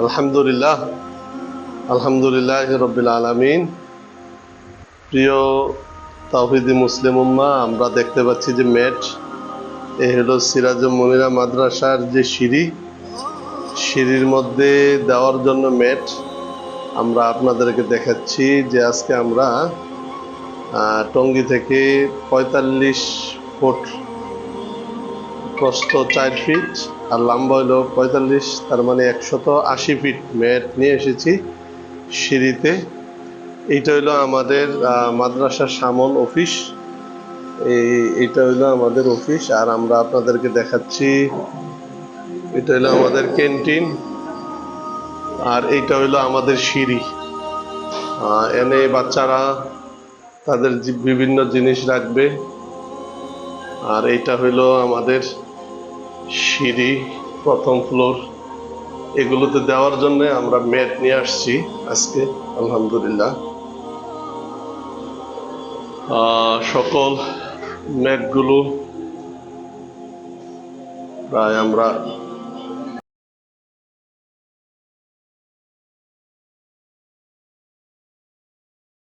আলহামদুলিল্লাহ আলহামদুলিল্লাহ রবিল আলমিন। প্রিয় তাহিদি মুসলিম উম্মা, আমরা দেখতে পাচ্ছি যে মেট, এ হলো সিরাজ মনিরা মাদ্রাসার যে সিঁড়ি, সিঁড়ির মধ্যে দেওয়ার জন্য মেট। আমরা আপনাদেরকে দেখাচ্ছি যে আজকে আমরা টঙ্গী থেকে পঁয়তাল্লিশ ফুট প্রস্থ চার ফিট আর লম্বা হলো পঁয়তাল্লিশ, তার মানে একশত আশি ফিট ম্যাট নিয়ে এসেছি সিঁড়িতে। এইটা হইল আমাদের মাদ্রাসার সামন অফিস এই এটা হইল আমাদের অফিস আর আমরা আপনাদেরকে দেখাচ্ছি, এটা হইল আমাদের ক্যান্টিন আর এইটা হইল আমাদের সিঁড়ি। এনে বাচ্চারা তাদের বিভিন্ন জিনিস রাখবে। আর এইটা হইল আমাদের সিঁড়ি, প্রথম ফ্লোর, এগুলোতে দেওয়ার জন্য আমরা ম্যাট নিয়ে আসছি আজকে, আলহামদুলিল্লাহ। সকল ম্যাটগুলো প্রায় আমরা